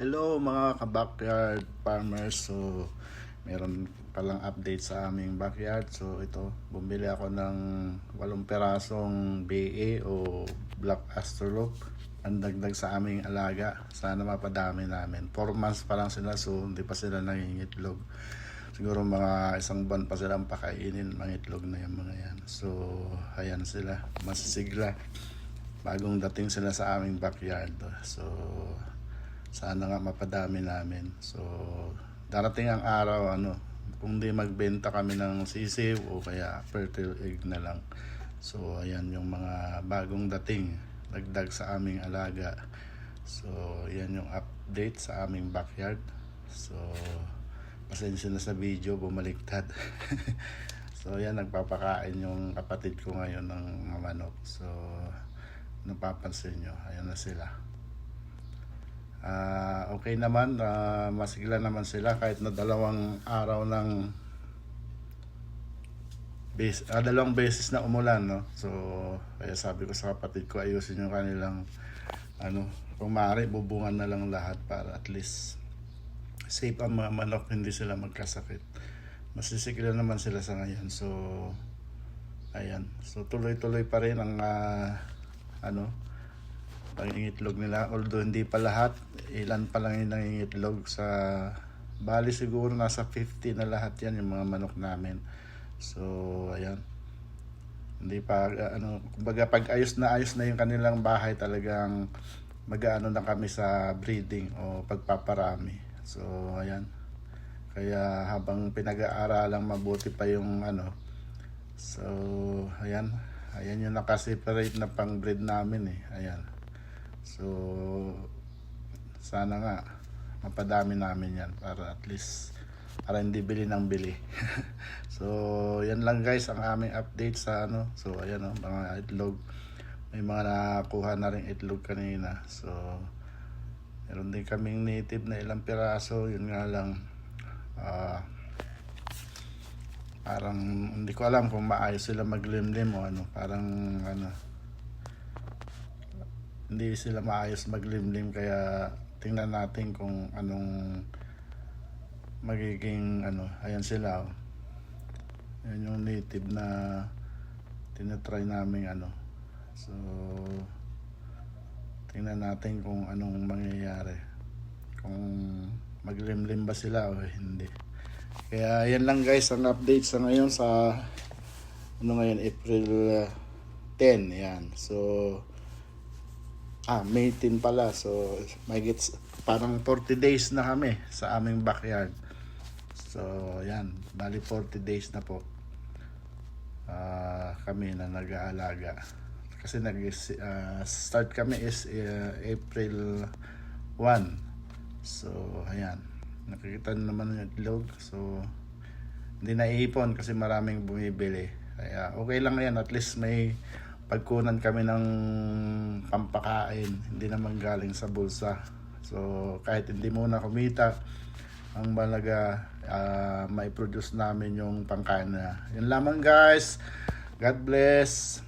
Hello mga ka-backyard farmers. So, meron palang update sa aming backyard. So, ito, bumili ako ng walong perasong BA o Black Astrolope. Ang dagdag sa aming alaga. Sana mapadami namin. 4 months pa lang sila so hindi pa sila nangingitlog. Siguro mga isang buwan pa silang pakainin. Mga itlog na yung mga yan. So, ayan sila. Masisigla. Bagong dating sila sa aming backyard. So, sana nga mapadami namin. So, darating ang araw, ano, kung di magbenta kami ng sisiw o kaya fertile egg na lang. So, ayan yung mga bagong dating, dagdag sa aming alaga. So, yan yung update sa aming backyard. So, pasensya na sa video, bumaliktad. so, yan, nagpapakain yung kapatid ko ngayon ng manok. So, napapansin nyo, ayan na sila. Ah, okay naman, ah, masigla naman sila kahit na dalawang araw ng base, ah, dalawang beses na umulan, no? So, kaya sabi ko sa kapatid ko, ayusin yung kanilang, ano, kung maaari, bubungan na lang lahat para at least safe ang mga manok, hindi sila magkasakit. Masisigla naman sila sa ngayon. So, ayan. So, tuloy-tuloy pa rin ang, ah, ano, pangingitlog nila. Although hindi pa lahat, ilan pa lang yung nangingitlog sa bali siguro nasa 50 na lahat yan yung mga manok namin. So, ayan. Hindi pa, ano, kumbaga pag ayos na ayos na yung kanilang bahay talagang mag-ano na kami sa breeding o pagpaparami. So, ayan. Kaya habang pinag-aaralang mabuti pa yung ano. So, ayan. Ayan yung nakaseparate na pang-breed namin eh. Ayan. So, sana nga mapadami namin yan para at least para hindi bili ng bili. so, yan lang guys ang aming update sa ano. So, ayan oh, mga itlog. May mga nakuha na rin itlog kanina. So, meron din kaming native na ilang piraso. Yun nga lang, ah, parang hindi ko alam kung maayos sila maglimlim o ano. Parang ano, hindi sila maayos maglimlim kaya tingnan natin kung anong magiging ano ayan sila oh. yan yung native na tinatry namin ano. So tingnan natin kung anong mangyayari. Kung maglimlim ba sila o hindi. Kaya yan lang guys ang update sa ngayon sa ano ngayon April uh, 10 yan so Ah, May 10 pala. So, may gets parang 40 days na kami sa aming backyard. So, yan. Bali 40 days na po. Ah, kami na nag-aalaga. Kasi nag ah, kami is ah, April 1. So, ayan. Nakikita naman yung itlog. So, hindi naiipon kasi maraming bumibili. Kaya okay lang yan. At least may pagkunan kami ng pampakain, hindi naman galing sa bulsa. So, kahit hindi muna kumita, ang malaga, uh, may produce namin yung pangkain na. Yan lamang guys. God bless.